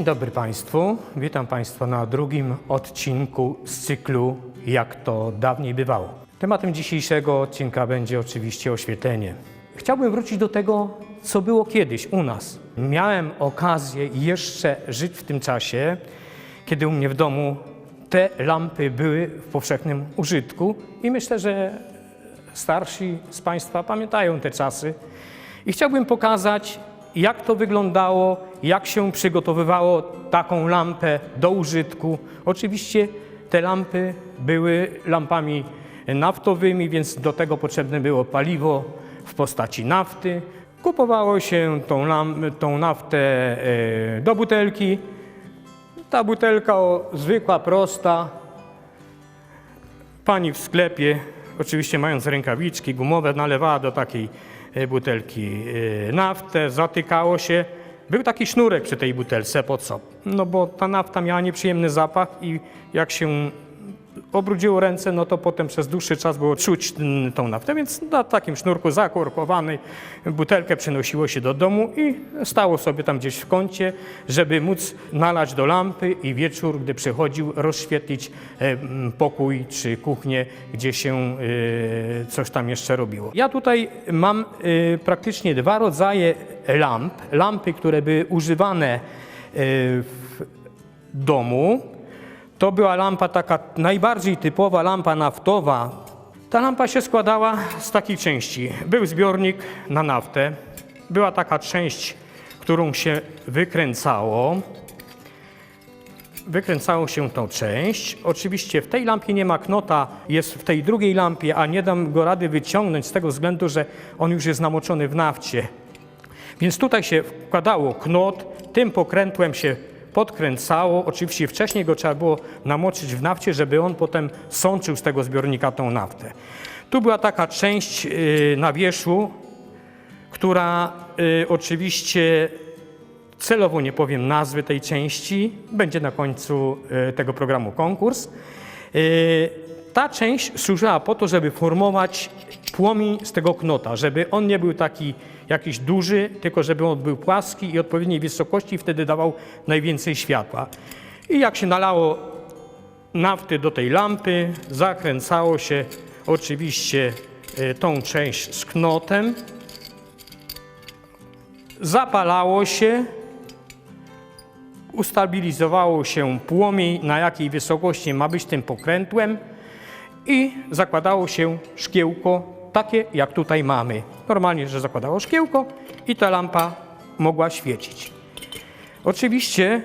Dzień dobry Państwu. Witam Państwa na drugim odcinku z cyklu Jak to dawniej bywało. Tematem dzisiejszego odcinka będzie oczywiście oświetlenie. Chciałbym wrócić do tego, co było kiedyś u nas. Miałem okazję jeszcze żyć w tym czasie, kiedy u mnie w domu te lampy były w powszechnym użytku i myślę, że starsi z Państwa pamiętają te czasy. I chciałbym pokazać, jak to wyglądało, jak się przygotowywało taką lampę do użytku. Oczywiście te lampy były lampami naftowymi, więc do tego potrzebne było paliwo w postaci nafty. Kupowało się tą, tą naftę e, do butelki. Ta butelka o, zwykła, prosta, Pani w sklepie, oczywiście mając rękawiczki gumowe, nalewała do takiej butelki e, naftę, zatykało się. Był taki sznurek przy tej butelce, po co? No bo ta nafta miała nieprzyjemny zapach i jak się obrudziło ręce, no to potem przez dłuższy czas było czuć mm, tą naftę, więc na takim sznurku zakorkowanej butelkę przenosiło się do domu i stało sobie tam gdzieś w kącie, żeby móc nalać do lampy i wieczór, gdy przychodził, rozświetlić e, m, pokój czy kuchnię, gdzie się e, coś tam jeszcze robiło. Ja tutaj mam e, praktycznie dwa rodzaje lamp. Lampy, które były używane w domu, to była lampa taka najbardziej typowa lampa naftowa. Ta lampa się składała z takiej części. Był zbiornik na naftę, była taka część, którą się wykręcało. Wykręcało się tą część. Oczywiście w tej lampie nie ma knota, jest w tej drugiej lampie, a nie dam go rady wyciągnąć z tego względu, że on już jest namoczony w nafcie. Więc tutaj się wkładało knot, tym pokrętłem się podkręcało. Oczywiście wcześniej go trzeba było namoczyć w nafcie, żeby on potem sączył z tego zbiornika tą naftę. Tu była taka część yy, na wierzchu, która y, oczywiście celowo nie powiem nazwy tej części, będzie na końcu y, tego programu konkurs. Ta część służyła po to, żeby formować płomień z tego knota, żeby on nie był taki jakiś duży, tylko żeby on był płaski i odpowiedniej wysokości, wtedy dawał najwięcej światła. I jak się nalało nafty do tej lampy, zakręcało się oczywiście y, tą część z knotem, zapalało się, ustabilizowało się płomień, na jakiej wysokości ma być tym pokrętłem i zakładało się szkiełko, takie jak tutaj mamy. Normalnie, że zakładało szkiełko i ta lampa mogła świecić. Oczywiście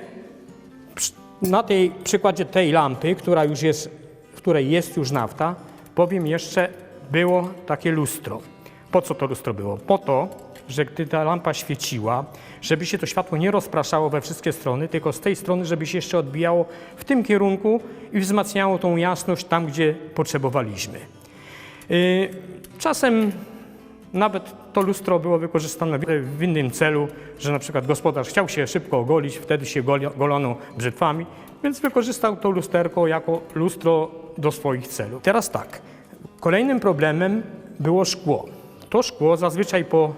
na tej przykładzie tej lampy, która już jest, w której jest już nafta, powiem jeszcze, było takie lustro. Po co to lustro było? Po to, że gdy ta lampa świeciła, żeby się to światło nie rozpraszało we wszystkie strony, tylko z tej strony, żeby się jeszcze odbijało w tym kierunku i wzmacniało tą jasność tam, gdzie potrzebowaliśmy. Yy, Czasem nawet to lustro było wykorzystane w- innym celu, że na przykład gospodarz chciał się szybko ogolić, wtedy się golono brzytwami, więc wykorzystał to lusterko jako lustro do swoich celów. Teraz tak, kolejnym problemem było szkło. To szkło zazwyczaj po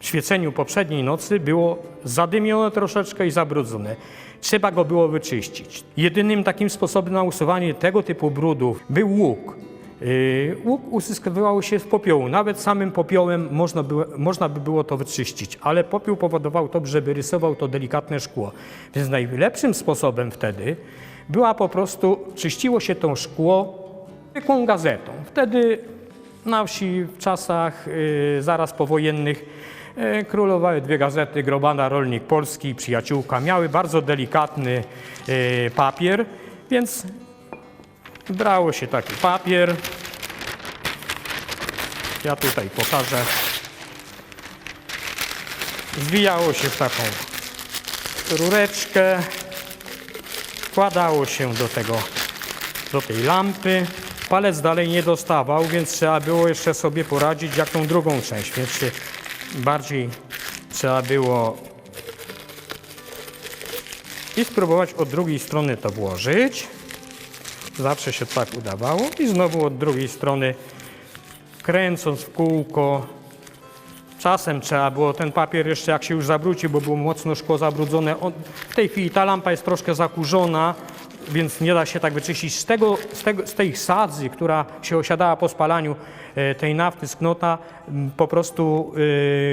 świeceniu poprzedniej nocy było zadymione troszeczkę i zabrudzone. Trzeba go było wyczyścić. Jedynym takim sposobem na usuwanie tego typu brudów był łuk. Yy, Łuk uzyskiwało się z popiołu. Nawet samym popiołem można, było, można by było to wyczyścić, ale popiół powodował to, żeby rysował to delikatne szkło. Więc najlepszym sposobem wtedy była po prostu, czyściło się to szkło zwykłą gazetą. Wtedy na wsi w czasach yy, zaraz powojennych królowały dwie gazety, Grobana Rolnik Polski i Przyjaciółka. Miały bardzo delikatny yy, papier, więc brało się taki papier. Ja tutaj pokażę. Zwijało się w taką rureczkę, wkładało się do tego, do tej lampy. Palec dalej nie dostawał, więc trzeba było jeszcze sobie poradzić, jak tą drugą część, więc się bardziej trzeba było i spróbować od drugiej strony to włożyć. Zawsze się tak udawało i znowu od drugiej strony kręcąc w kółko Czasem trzeba było ten papier jeszcze jak się już zabrudził, bo było mocno szkło zabrudzone. On, w tej chwili ta lampa jest troszkę zakurzona, więc nie da się tak wyczyścić. Z, tego, z, tego, z tej sadzy, która się osiadała po spalaniu e, tej nafty z knota, m, po prostu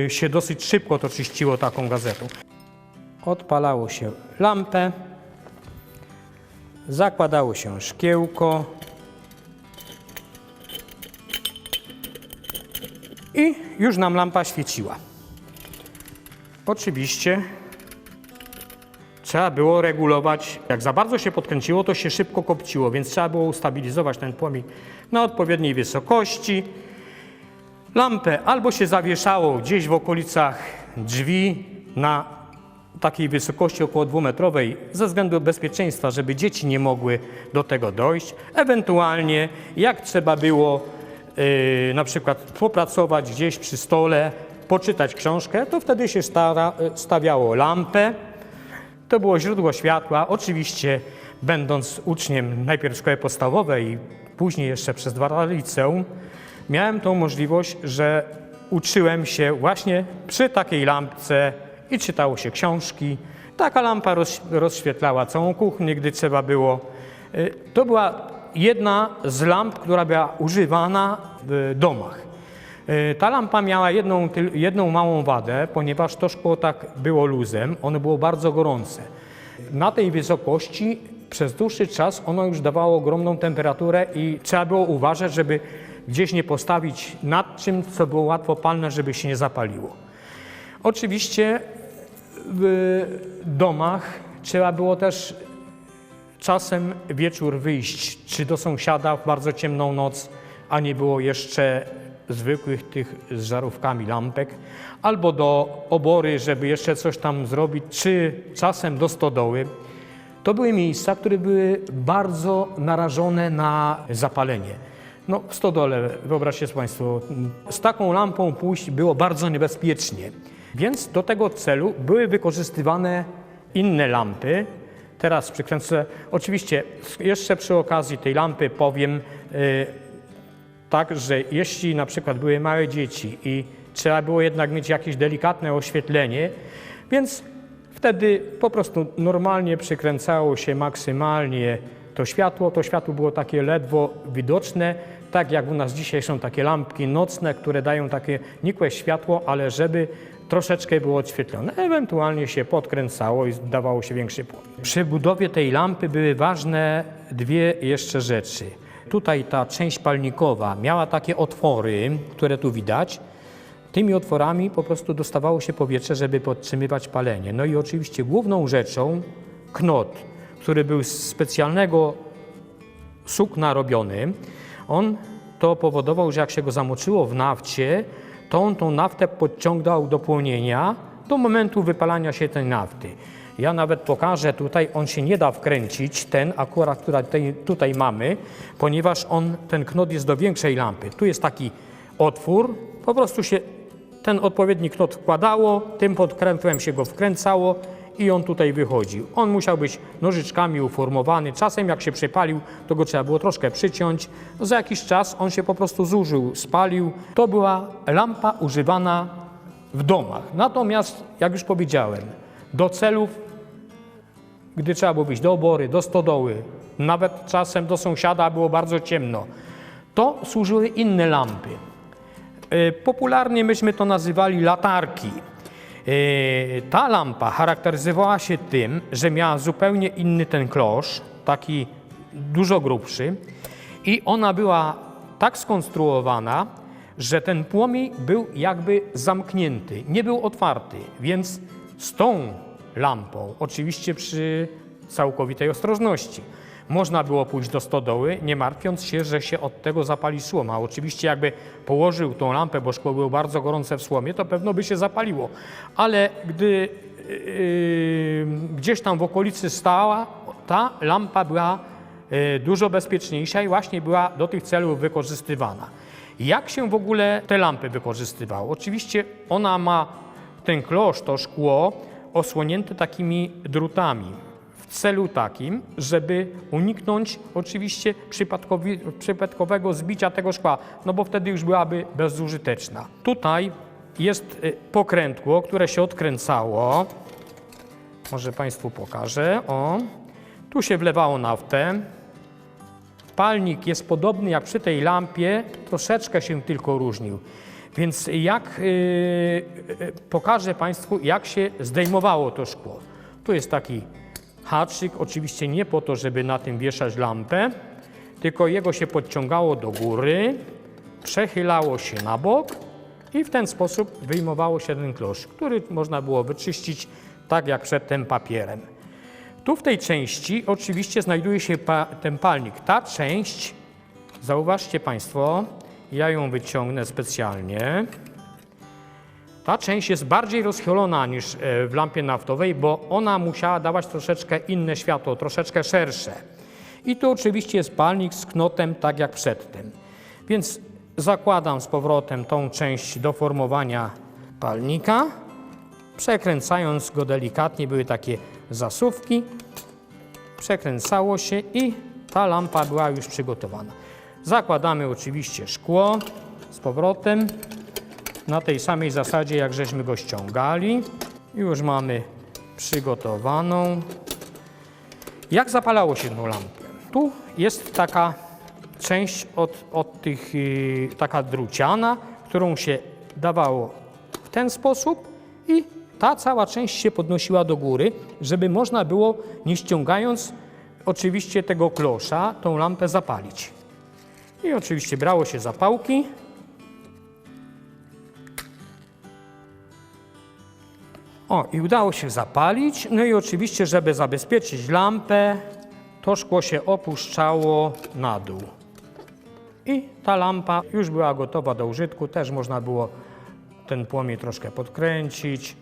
e, się dosyć szybko to czyściło taką gazetą. Odpalało się lampę, zakładało się szkiełko i już nam lampa świeciła. Oczywiście trzeba było regulować. Jak za bardzo się podkręciło, to się szybko kopciło, więc trzeba było ustabilizować ten płomień na odpowiedniej wysokości. Lampę albo się zawieszało gdzieś w okolicach drzwi na takiej wysokości około dwumetrowej ze względu bezpieczeństwa, żeby dzieci nie mogły do tego dojść. Ewentualnie jak trzeba było yy, na przykład popracować gdzieś przy stole, poczytać książkę, to wtedy się stara, stawiało lampę. To było źródło światła. Oczywiście, będąc uczniem najpierw szkoły podstawowej, później jeszcze przez dwa lata liceum, miałem tą możliwość, że uczyłem się właśnie przy takiej lampce i czytało się książki. Taka lampa roz, rozświetlała całą kuchnię, gdy trzeba było. Y, To była jedna z lamp, która była używana w domach. Y, Ta lampa miała jedną, jedną małą wadę, ponieważ to szkło tak było luzem, ono było bardzo gorące. Na tej wysokości przez dłuższy czas ono już dawało ogromną temperaturę i trzeba było uważać, żeby gdzieś nie postawić nad czym, co było łatwo palne, żeby się nie zapaliło. Oczywiście w domach trzeba było też czasem wieczór wyjść, czy do sąsiada w bardzo ciemną noc, a nie było jeszcze zwykłych tych z żarówkami lampek, albo do obory, żeby jeszcze coś tam zrobić, czy czasem do stodoły. To były miejsca, które były bardzo narażone na zapalenie. No, w stodole, wyobraźcie sobie Państwo, z taką lampą pójść było bardzo niebezpiecznie. Więc do tego celu były wykorzystywane inne lampy. Teraz przykręcę, oczywiście jeszcze przy okazji tej lampy powiem, y, tak, że jeśli na przykład były małe dzieci i trzeba było jednak mieć jakieś delikatne oświetlenie, więc wtedy po prostu normalnie przykręcało się maksymalnie to światło. To światło było takie ledwo widoczne, tak jak u nas dzisiaj są takie lampki nocne, które dają takie nikłe światło, ale żeby troszeczkę było odświetlone. Ewentualnie się podkręcało i dawało się większy płomień. Przy budowie tej lampy były ważne dwie jeszcze rzeczy. Tutaj ta część palnikowa miała takie otwory, które tu widać. Tymi otworami po prostu dostawało się powietrze, żeby podtrzymywać palenie. No i oczywiście główną rzeczą knot, który był z specjalnego sukna robiony, on to powodował, że jak się go zamoczyło w nafcie, to on tą naftę podciągał do płonienia do momentu wypalania się tej nafty. Ja nawet pokażę tutaj, on się nie da wkręcić, ten akurat, który tutaj, mamy, ponieważ on, ten knot jest do większej lampy. Tu jest taki otwór, po prostu się ten odpowiedni knot wkładało, tym podkrętłem się go wkręcało i on tutaj wychodził. On musiał być nożyczkami uformowany. Czasem jak się przypalił, to go trzeba było troszkę przyciąć. Za jakiś czas on się po prostu zużył, spalił. To była lampa używana w domach. Natomiast, jak już powiedziałem, do celów, gdy trzeba było wyjść do obory, do stodoły, nawet czasem do sąsiada było bardzo ciemno, to służyły inne lampy. E, Popularnie myśmy to nazywali latarki. E, Ta lampa charakteryzowała się tym, że miała zupełnie inny ten klosz, taki dużo grubszy i ona była tak skonstruowana, że ten płomień był jakby zamknięty, nie był otwarty, więc z tą lampą, oczywiście przy całkowitej ostrożności, można było pójść do stodoły, nie martwiąc się, że się od tego zapali słoma. Oczywiście jakby położył tą lampę, bo szkło było bardzo gorące w słomie, to pewno by się zapaliło. Ale gdy yy, gdzieś tam w okolicy stała, ta lampa była yy, dużo bezpieczniejsza i właśnie była do tych celów wykorzystywana. Jak się w ogóle te lampy wykorzystywało? Oczywiście ona ma ten klosz, to szkło osłonięte takimi drutami w celu takim, żeby uniknąć oczywiście przypadkowego zbicia tego szkła, no bo wtedy już byłaby bezużyteczna. Tutaj jest y, pokrętło, które się odkręcało. Może Państwu pokażę. O, tu się wlewało naftę. Palnik jest podobny jak przy tej lampie, troszeczkę się tylko różnił. Więc jak y, y, pokażę Państwu, jak się zdejmowało to szkło. Tu jest taki haczyk, oczywiście nie po to, żeby na tym wieszać lampę, tylko jego się podciągało do góry, przechylało się na bok i w ten sposób wyjmowało się ten klosz, który można było wyczyścić tak jak przedtem papierem. Tu w tej części oczywiście znajduje się ten palnik. Ta część, zauważcie Państwo, ja ją wyciągnę specjalnie. Ta część jest bardziej rozchylona niż e, w lampie naftowej, bo ona musiała dawać troszeczkę inne światło, troszeczkę szersze. I tu oczywiście jest palnik z knotem, tak jak przedtem. Więc zakładam z powrotem tą część do formowania palnika, przekręcając go delikatnie, były takie zasuwki, przekręcało się i ta lampa była już przygotowana. Zakładamy oczywiście szkło z powrotem na tej samej zasadzie, jak żeśmy go ściągali. Już mamy przygotowaną. Jak zapalało się tą lampę? Tu jest taka część od, od tych, yy, taka druciana, którą się dawało w ten sposób i ta cała część się podnosiła do góry, żeby można było, nie ściągając oczywiście tego klosza, tą lampę zapalić. I oczywiście brało się zapałki. O, i udało się zapalić. No i oczywiście, żeby zabezpieczyć lampę, to szkło się opuszczało na dół. I ta lampa już była gotowa do użytku. Też można było ten płomień troszkę podkręcić.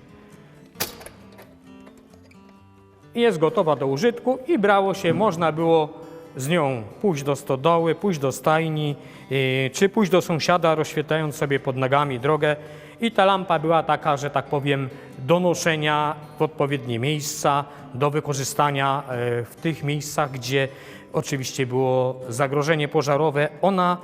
Jest gotowa do użytku i brało się, można było z nią pójść do stodoły, pójść do stajni, yy, czy pójść do sąsiada, rozświetlając sobie pod nogami drogę. I ta lampa była taka, że tak powiem, do noszenia w odpowiednie miejsca, do wykorzystania yy, w tych miejscach, gdzie oczywiście było zagrożenie pożarowe. Ona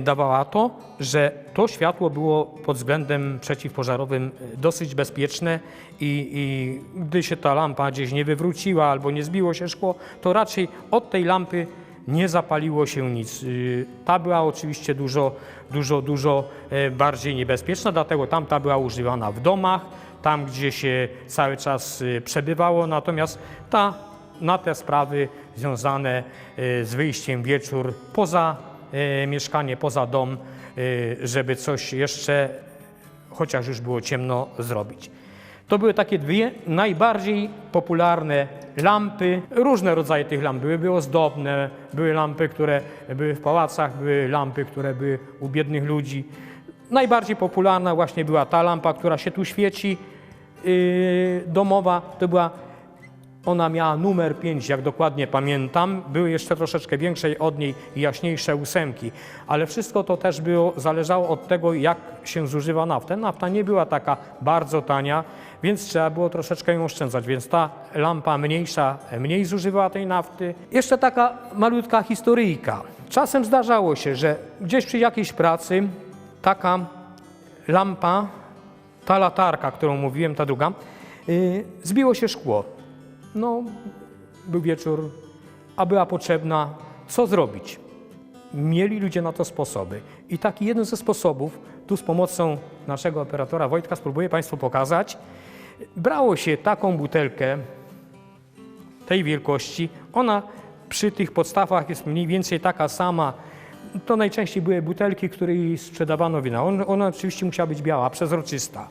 dawała to, że to światło było pod względem przeciwpożarowym yy, dosyć bezpieczne i, i gdy się ta lampa gdzieś nie wywróciła albo nie zbiło się szkło, to raczej od tej lampy nie zapaliło się nic. Yy, Ta była oczywiście dużo, dużo, dużo bardziej niebezpieczna, dlatego tamta była używana w domach, tam gdzie się cały czas y, przebywało, natomiast ta na te sprawy związane y, z wyjściem wieczór poza mieszkanie, poza dom, y, żeby coś jeszcze, chociaż już było ciemno, zrobić. To były takie dwie najbardziej popularne lampy. Różne rodzaje tych lamp były, były ozdobne, były lampy, które były w pałacach, były lampy, które były u biednych ludzi. Najbardziej popularna właśnie była ta lampa, która się tu świeci, yy, domowa. To była ona miała numer 5, jak dokładnie pamiętam. Były jeszcze troszeczkę większe od niej i jaśniejsze ósemki, ale wszystko to też było, zależało od tego, jak się zużywa naftę. Nafta nie była taka bardzo tania, więc trzeba było troszeczkę ją oszczędzać, więc ta lampa mniejsza mniej zużywała tej nafty. Jeszcze taka malutka historyjka. Czasem zdarzało się, że gdzieś przy jakiejś pracy taka lampa, ta latarka, którą mówiłem, ta druga, yy, zbiło się szkło. No, był wieczór, a była potrzebna, co zrobić? Mieli ludzie na to sposoby. I taki jeden ze sposobów, tu z pomocą naszego operatora Wojtka spróbuję Państwu pokazać, brało się taką butelkę tej wielkości, ona przy tych podstawach jest mniej więcej taka sama, to najczęściej były butelki, której sprzedawano wina. On- Ona oczywiście musiała być biała, przezroczysta.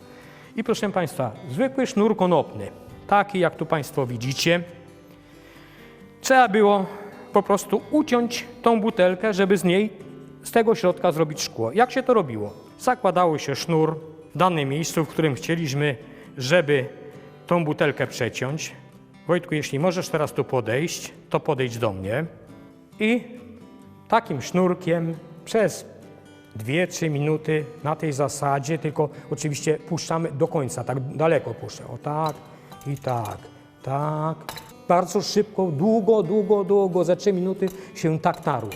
I proszę Państwa, zwykły sznur konopny, taki jak tu Państwo widzicie, trzeba było po prostu uciąć tą butelkę, żeby z niej, z tego środka zrobić szkło. Jak się to robiło? Zakładało się sznur w danym miejscu, w którym chcieliśmy, żeby tą butelkę przeciąć. Wojtku, jeśli możesz teraz tu podejść, to podejdź do mnie i takim sznurkiem przez 2-3 minuty na tej zasadzie, tylko oczywiście puszczamy do końca, tak daleko puszczę. O tak i tak, tak. Bardzo szybko, długo, długo, długo, za 3 minuty się tak tarło.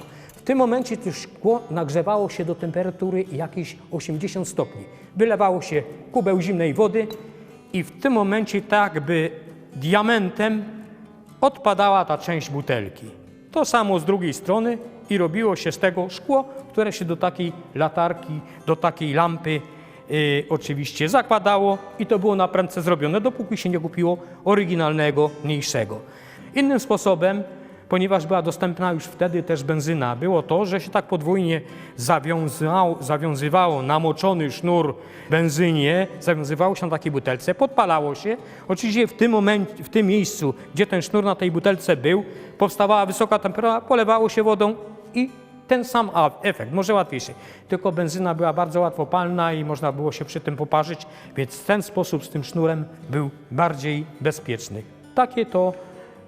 tym momencie to szkło nagrzewało się do temperatury jakieś 80 stopni. Wylewało się kubeł zimnej wody i w tym momencie tak jakby diamentem odpadała ta część butelki. To samo z drugiej strony i robiło się z tego szkło, które się do takiej latarki, do takiej lampy y, oczywiście zakładało i to było na prędce zrobione, dopóki się nie kupiło oryginalnego, mniejszego. Innym sposobem, ponieważ była dostępna już wtedy też benzyna, było to, że się tak podwójnie zawiązywało namoczony sznur benzynie, zawiązywało się na takiej butelce, podpalało się. Oczywiście w tym momencie, w tym miejscu, gdzie ten sznur na tej butelce był, powstawała wysoka temperatura, polewało się wodą i ten sam efekt, może łatwiejszy. Tylko benzyna była bardzo łatwo palna i można było się przy tym poparzyć, więc ten sposób z tym sznurem był bardziej bezpieczny. Takie to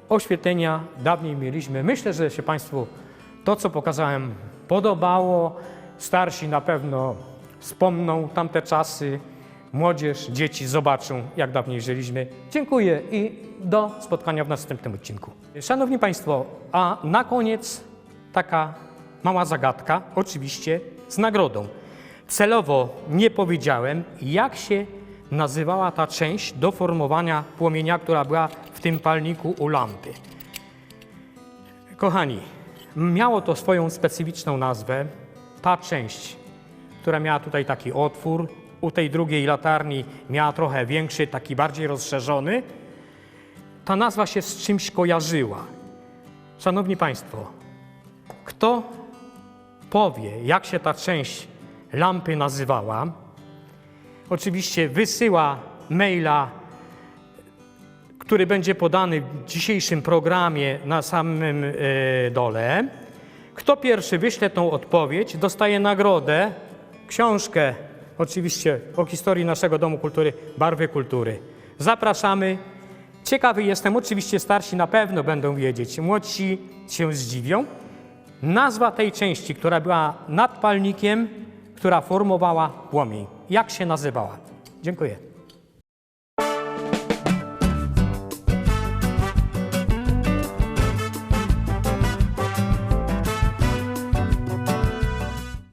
oświetlenia dawniej mieliśmy. Myślę, że się Państwu to, co pokazałem, podobało. Starsi na pewno wspomną tamte czasy. Młodzież, dzieci zobaczą, jak dawniej żyliśmy. Dziękuję i do spotkania w następnym odcinku. Szanowni Państwo, a na koniec taka mała zagadka, oczywiście z nagrodą. Celowo nie powiedziałem, jak się nazywała ta część do formowania płomienia, która była w tym palniku u lampy. Kochani, miało to swoją specyficzną nazwę. Ta część, która miała tutaj taki otwór, u tej drugiej latarni miała trochę większy, taki bardziej rozszerzony. Ta nazwa się z czymś kojarzyła. Szanowni Państwo, kto powie, jak się ta część lampy nazywała, oczywiście wysyła maila, który będzie podany w dzisiejszym programie na samym e, dole. Kto pierwszy wyśle tą odpowiedź, dostaje nagrodę, książkę, oczywiście o historii naszego Domu Kultury, Barwy Kultury. Zapraszamy. Ciekawy jestem, oczywiście starsi na pewno będą wiedzieć, młodsi się zdziwią. Nazwa tej części, która była nad palnikiem, która formowała płomień. Jak się nazywała? Dziękuję.